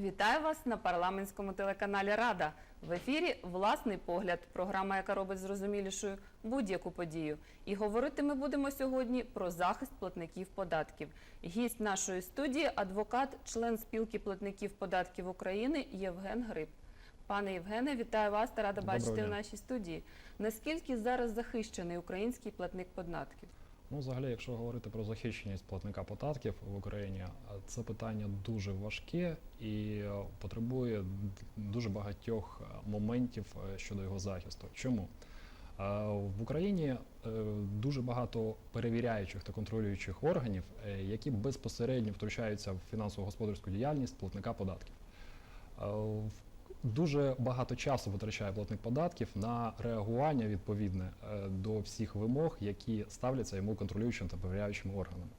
Вітаю вас на парламентському телеканалі Рада. В ефірі власний погляд. Програма, яка робить зрозумілішою будь-яку подію. І говорити ми будемо сьогодні про захист платників податків. Гість нашої студії адвокат, член спілки платників податків України Євген Гриб. Пане Євгене, вітаю вас та рада Доброго бачити в нашій студії. Наскільки зараз захищений український платник податків? Ну, взагалі, якщо говорити про захищеність платника податків в Україні, це питання дуже важке і е, потребує дуже багатьох е, моментів е, щодо його захисту. Чому? В Україні дуже багато перевіряючих та контролюючих органів, які безпосередньо втручаються в фінансово-господарську діяльність платника податків. В- Дуже багато часу витрачає платник податків на реагування відповідне е, до всіх вимог, які ставляться йому контролюючим та перевіряючими органами.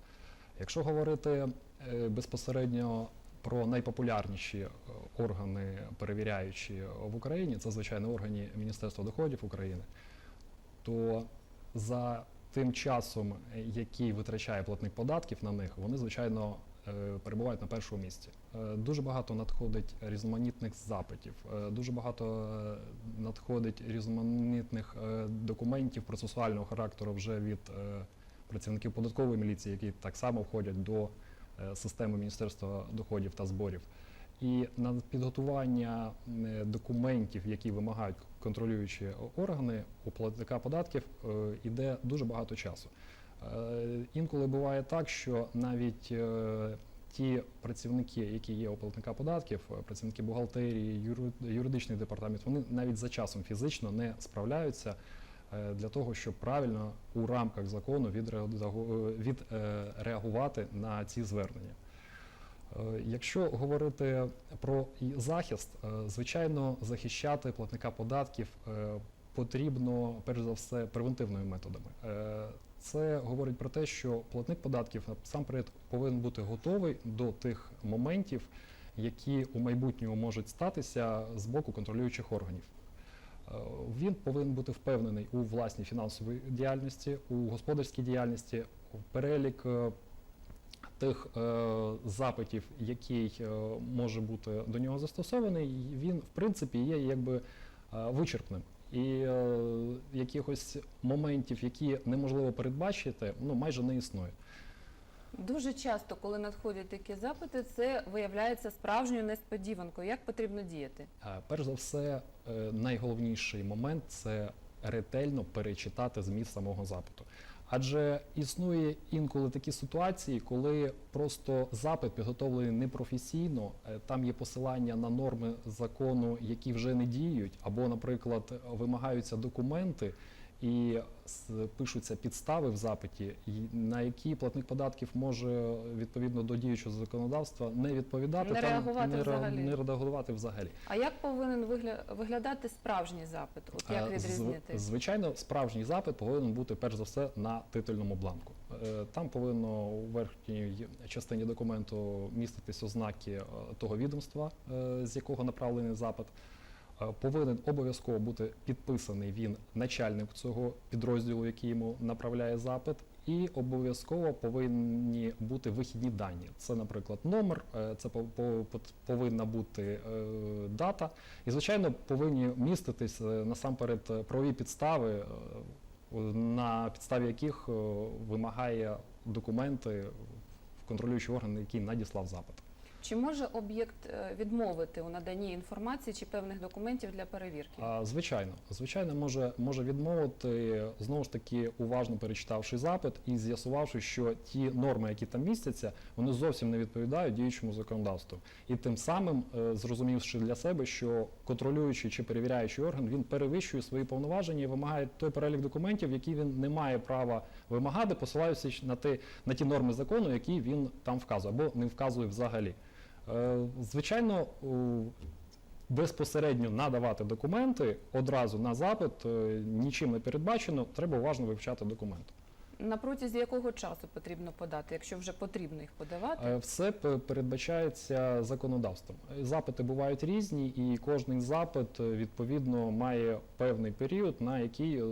Якщо говорити е, безпосередньо про найпопулярніші е, органи перевіряючі в Україні, це звичайно органи Міністерства доходів України, то за тим часом, який витрачає платник податків на них, вони звичайно перебувають на першому місці. Е, Дуже багато надходить різноманітних запитів, е, дуже багато е, надходить різноманітних е, документів процесуального характеру вже від е, працівників податкової міліції, які так само входять до е, системи Міністерства доходів та зборів. І на підготування е, документів, які вимагають контролюючі органи у платника податків, е, іде дуже багато часу. Е, Інколи буває так, що навіть е, ті працівники, які є у платника податків, е, працівники бухгалтерії, юри- юридичний департамент, вони навіть за часом фізично не справляються для того, щоб правильно у рамках закону відреагу- відреагувати на ці звернення. Якщо говорити про захист, звичайно, захищати платника податків потрібно перш за все превентивними методами. Це говорить про те, що платник податків насамперед повинен бути готовий до тих моментів, які у майбутньому можуть статися з боку контролюючих органів. Е, Він повинен бути впевнений у власній фінансовій діяльності, у господарській діяльності, у перелік е, тих е, запитів, який може бути до нього застосований, він в принципі є якби вичерпним. І е, якихось моментів, які неможливо передбачити, ну майже не існує. Дуже часто, коли надходять такі запити, це виявляється справжньою несподіванкою. Як потрібно діяти? Е, Перш за все, е, найголовніший момент це ретельно перечитати зміст самого запиту. Адже існує інколи такі ситуації, коли просто запит підготовлений непрофесійно, е, там є посилання на норми закону, які вже не діють, або, наприклад, вимагаються документи. І пишуться підстави в запиті, на які платник податків може відповідно до діючого законодавства не відповідати, Не там реагувати не, взагалі. не реагувати взагалі. А як повинен вигля- виглядати справжній запит? От як відрізнити? Звичайно, справжній запит повинен бути перш за все на титульному бланку. Е, Там повинно у верхній частині документу міститись ознаки е, того відомства, е, з якого направлений запит. Е, Повинен обов'язково бути підписаний він начальник цього підрозділу, який йому направляє запит, і обов'язково повинні бути вихідні дані. Це, наприклад, номер, е, це по- по- повинна бути е, дата, і, звичайно, повинні міститись насамперед правові підстави, на підставі яких вимагає документи контролюючий орган, який надіслав запит. Чи може об'єкт е, відмовити у наданні інформації чи певних документів для перевірки? Звичайно, звичайно, може, може відмовити знову ж таки уважно перечитавши запит і з'ясувавши, що ті норми, які там містяться, вони зовсім не відповідають діючому законодавству. І тим самим е, зрозумівши для себе, що контролюючий чи перевіряючий орган він перевищує свої повноваження і вимагає той перелік документів, які він не має права вимагати, посилаючись на ті, на ті норми закону, які він там вказує, або не вказує взагалі. Е, Звичайно, безпосередньо надавати документи одразу на запит е, нічим не передбачено, треба уважно вивчати документи. На протязі якого часу потрібно подати, якщо вже потрібно їх подавати? Е, Все передбачається законодавством. Запити бувають різні, і кожний запит відповідно має певний період, на який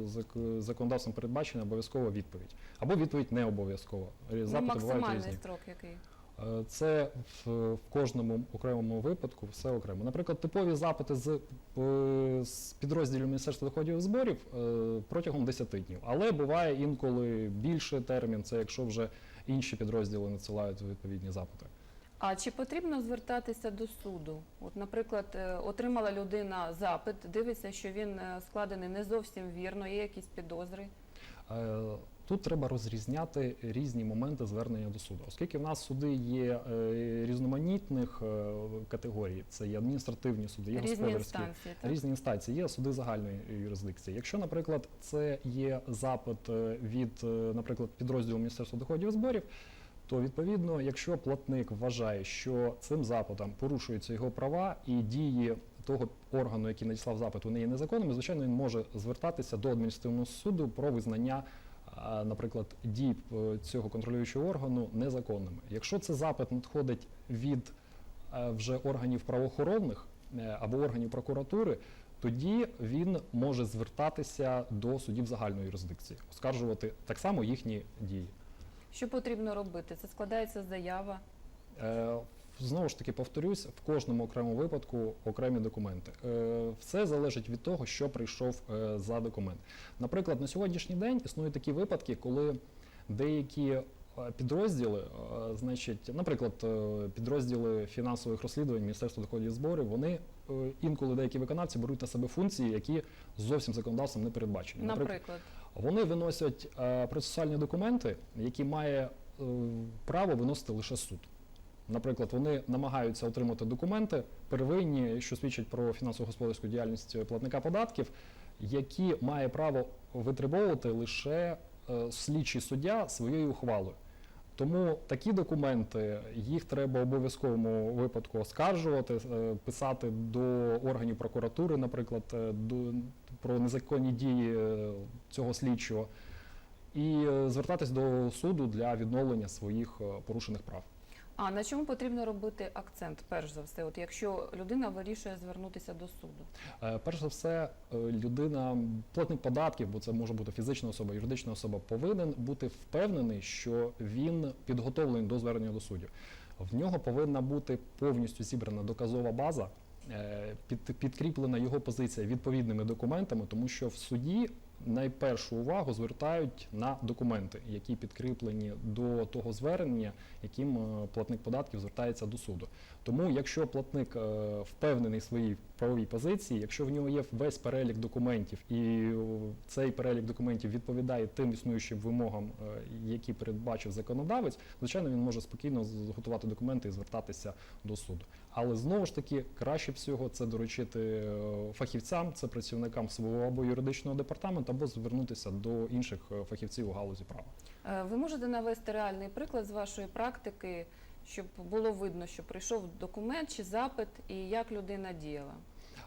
законодавством передбачена обов'язкова відповідь. Або відповідь не обов'язкова. Ну, Запити бувають максимальний різні. строк який? Е, Це в, кожному окремому випадку все окремо. Наприклад, типові запити з, е, з підрозділів Міністерства доходів і зборів е, протягом 10 днів. Але буває інколи більше термін, це якщо вже інші підрозділи надсилають відповідні запити. А чи потрібно звертатися до суду? От, наприклад, отримала людина запит, дивиться, що він складений не зовсім вірно, є якісь підозри. Е, Тут треба розрізняти різні моменти звернення до суду, оскільки в нас суди є е, різноманітних е, категорій. Це є адміністративні суди, є Різні господарські, інстанції. Так? різні інстанції, є суди загальної юрисдикції. Якщо, наприклад, це є запит е, від, наприклад, підрозділу Міністерства доходів і зборів, то відповідно, якщо платник вважає, що цим запитом порушуються його права і дії того органу, який надіслав запит, вони є незаконними, звичайно, він може звертатися до адміністративного суду про визнання. Наприклад, дій е, цього контролюючого органу незаконними. Якщо це запит надходить від е, вже органів правоохоронних е, або органів прокуратури, тоді він може звертатися до судів загальної юрисдикції, оскаржувати так само їхні дії. Що потрібно робити? Це складається заява. Знову ж таки повторюсь, в кожному окремому випадку окремі документи. Е, Все залежить від того, що прийшов е, за документ. Наприклад, на сьогоднішній день існують такі випадки, коли деякі е, підрозділи, значить, наприклад, підрозділи фінансових розслідувань Міністерства доходів і зборів, вони інколи деякі виконавці беруть на себе функції, які зовсім законодавством не передбачені. Наприклад, Вони виносять процесуальні документи, які має право виносити лише суд. Наприклад, вони намагаються отримати документи первинні, що свідчать про фінансово-господарську діяльність платника податків, які має право витребовувати лише е, слідчий суддя своєю ухвалою. Тому такі документи їх треба обов'язковому випадку оскаржувати, е, писати до органів прокуратури, наприклад, е, до, про незаконні дії цього слідчого, і звертатись до суду для відновлення своїх порушених прав. А на чому потрібно робити акцент? Перш за все, от якщо людина вирішує звернутися до суду. Е, Перш за все, е, людина, платник податків, бо це може бути фізична особа, юридична особа, повинен бути впевнений, що він підготовлений до звернення до суддів. В нього повинна бути повністю зібрана доказова база, е, під, підкріплена його позиція відповідними документами, тому що в суді найпершу увагу звертають на документи, які підкріплені до того звернення, яким е, платник податків звертається до суду. Тому, якщо платник е, впевнений в своїй правовій позиції, якщо в нього є весь перелік документів, і о, цей перелік документів відповідає тим існуючим вимогам, е, які передбачив законодавець, звичайно, він може спокійно зготувати документи і звертатися до суду. Але знову ж таки, краще всього це доручити е, фахівцям, це працівникам свого або юридичного департаменту, або звернутися до інших е, фахівців у галузі права. Е, Ви можете навести реальний приклад з вашої практики, щоб було видно, що прийшов документ чи запит, і як людина діяла.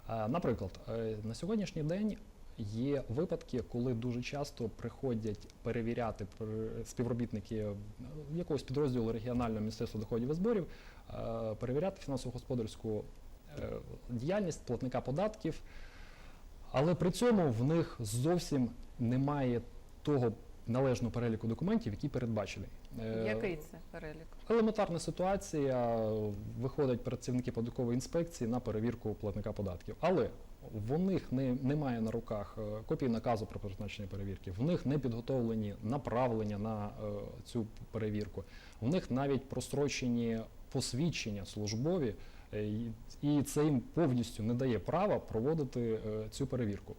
Наприклад, е, на сьогоднішній день є випадки, коли дуже часто приходять перевіряти співробітники е, якогось підрозділу регіонального міністерства доходів і зборів, е, перевіряти фінансово-господарську діяльність платника податків, але при цьому в них зовсім немає того належного переліку документів, які передбачені. Е, Який це перелік? Елементарна ситуація, виходять працівники податкової інспекції на перевірку платника податків. Але в них не, немає на руках е, копії наказу про призначення перевірки, в них не підготовлені направлення на е, цю перевірку, в них навіть прострочені посвідчення службові, е, і- і це їм повністю не дає права проводити е, цю перевірку.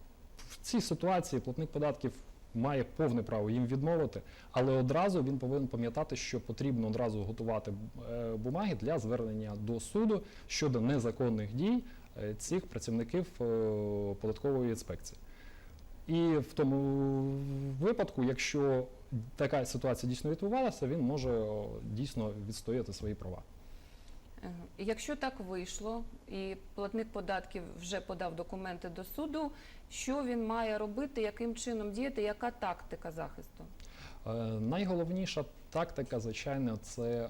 В цій ситуації платник податків має повне право їм відмовити, але одразу він повинен пам'ятати, що потрібно одразу готувати е, бумаги для звернення до суду щодо незаконних дій е, цих працівників е, податкової інспекції. І в тому випадку, якщо така ситуація дійсно відбувалася, він може дійсно відстояти свої права. Е, Якщо так вийшло, і платник податків вже подав документи до суду, що він має робити, яким чином діяти, яка тактика захисту? Е, Найголовніша тактика, звичайно, це е,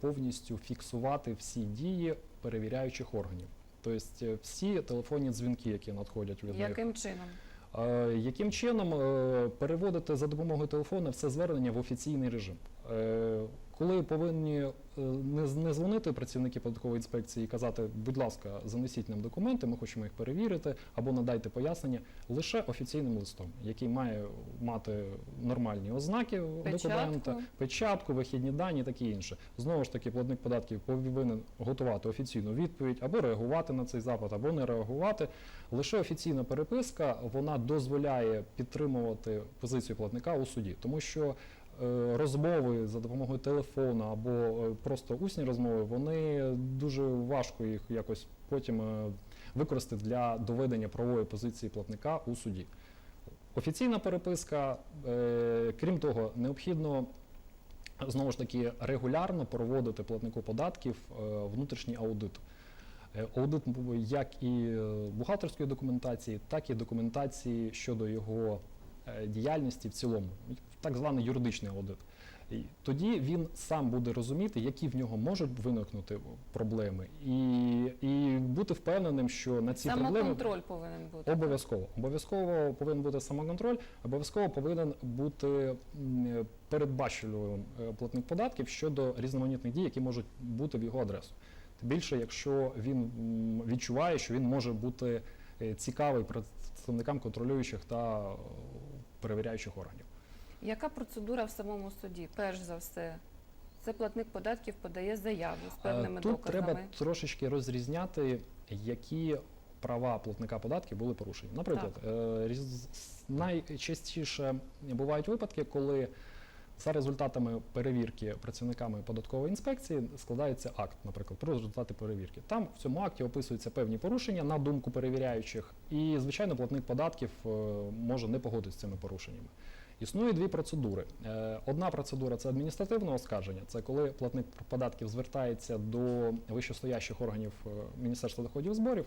повністю фіксувати всі дії перевіряючих органів. Тобто всі телефонні дзвінки, які надходять від них. Яким чином? Яким чином переводити за допомогою телефону все звернення в офіційний режим? Коли повинні е, не, дзвонити працівники податкової інспекції і казати, будь ласка, занесіть нам документи, ми хочемо їх перевірити, або надайте пояснення лише офіційним листом, який має мати нормальні ознаки документа, Печатку. вихідні дані і таке інше. Знову ж таки, платник податків повинен готувати офіційну відповідь або реагувати на цей запит, або не реагувати. Лише офіційна переписка вона дозволяє підтримувати позицію платника у суді, тому що розмови за допомогою телефону або е, просто усні розмови, вони дуже важко їх якось потім е, використати для доведення правової позиції платника у суді. Офіційна переписка, е, крім того, необхідно знову ж таки регулярно проводити платнику податків е, внутрішній аудит. Е, Аудит як і е, бухгалтерської документації, так і документації щодо його е, діяльності в цілому, так званий юридичний аудит. І Тоді він сам буде розуміти, які в нього можуть виникнути проблеми, і, і бути впевненим, що на ці проблеми Самоконтроль повинен бути. Обов'язково. Обов'язково повинен бути самоконтроль, обов'язково повинен бути передбачливим е, платник податків щодо різноманітних дій, які можуть бути в його адресу. Тим більше, якщо він відчуває, що він може бути е, цікавий представникам контролюючих та е, перевіряючих органів. Яка процедура в самому суді? Перш за все, це платник податків подає заяву з Е, певними Тут доказами. треба трошечки розрізняти, які права платника податків були порушені. Наприклад, так. найчастіше бувають випадки, коли за результатами перевірки працівниками податкової інспекції складається акт, наприклад, про результати перевірки. Там в цьому акті описуються певні порушення на думку перевіряючих, і звичайно платник податків е, може не погодитися з цими порушеннями. Існує дві процедури. Е, Одна процедура це адміністративне оскарження. Це коли платник податків звертається до вищестоящих органів е, Міністерства доходів зборів,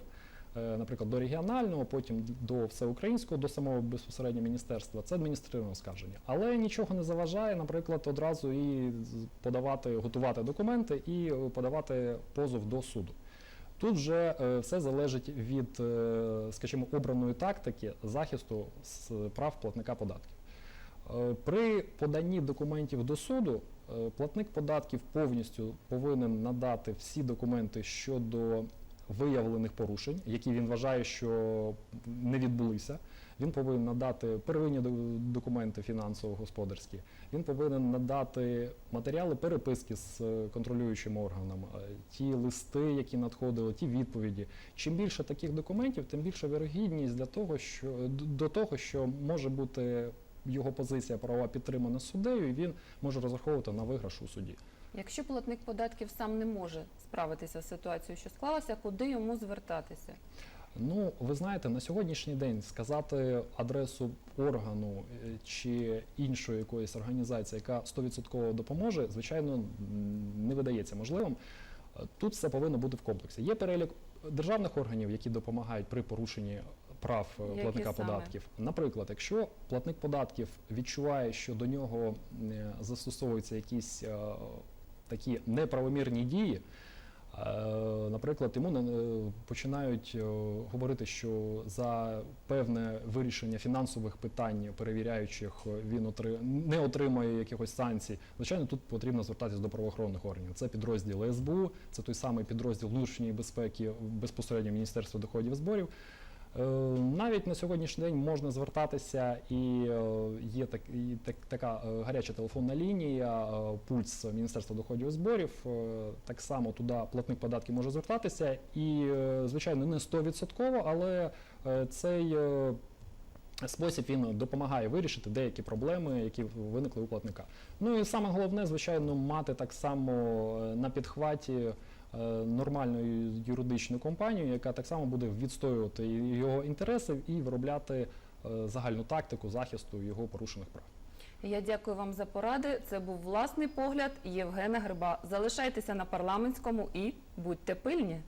наприклад, до регіонального, потім до всеукраїнського, до самого безпосередньо міністерства. Це адміністративне оскарження. Але нічого не заважає, наприклад, одразу і подавати, готувати документи і е, подавати позов до суду. Тут вже е, все залежить від, е, скажімо, обраної тактики захисту з прав платника податків. Е, При поданні документів до суду е, платник податків повністю повинен надати всі документи щодо виявлених порушень, які він вважає, що не відбулися. Він повинен надати первинні до- документи фінансово-господарські. Він повинен надати матеріали переписки з е, контролюючим органом, е, ті листи, які надходили, ті відповіді. Чим більше таких документів, тим більша вірогідність для того, що до того, що може бути його позиція правова підтримана суддею, і він може розраховувати на виграш у суді. Якщо платник податків сам не може справитися з ситуацією, що склалася, куди йому звертатися? Ну, ви знаєте, на сьогоднішній день сказати адресу органу е, чи іншої якоїсь організації, яка 100% допоможе, звичайно, не видається можливим. Е, Тут все повинно бути в комплексі. Є перелік державних органів, які допомагають при порушенні прав е, Які платника саме? податків. Наприклад, якщо платник податків відчуває, що до нього застосовуються якісь такі неправомірні дії. Е, Наприклад, йому не- починають е, говорити, що за певне вирішення фінансових питань перевіряючих е, він не отримає якихось санкцій. Звичайно, тут потрібно звертатися до правоохоронних органів. Це підрозділ СБУ, це той самий підрозділ внутрішньої безпеки безпосередньо Міністерства доходів і зборів. Е, Навіть на сьогоднішній день можна звертатися, і е, є так, і так, така е, гаряча телефонна лінія, пульс Міністерства доходів і зборів. Так само туди платник податків може звертатися, і, звичайно, не 100%, але цей спосіб він допомагає вирішити деякі проблеми, які виникли у платника. Ну і саме головне, звичайно, мати так само на підхваті е, юридичною компанією, яка так само буде відстоювати його інтереси і виробляти е, загальну тактику захисту його порушених прав. Я дякую вам за поради. Це був власний погляд Євгена Гриба. Залишайтеся на парламентському і будьте пильні.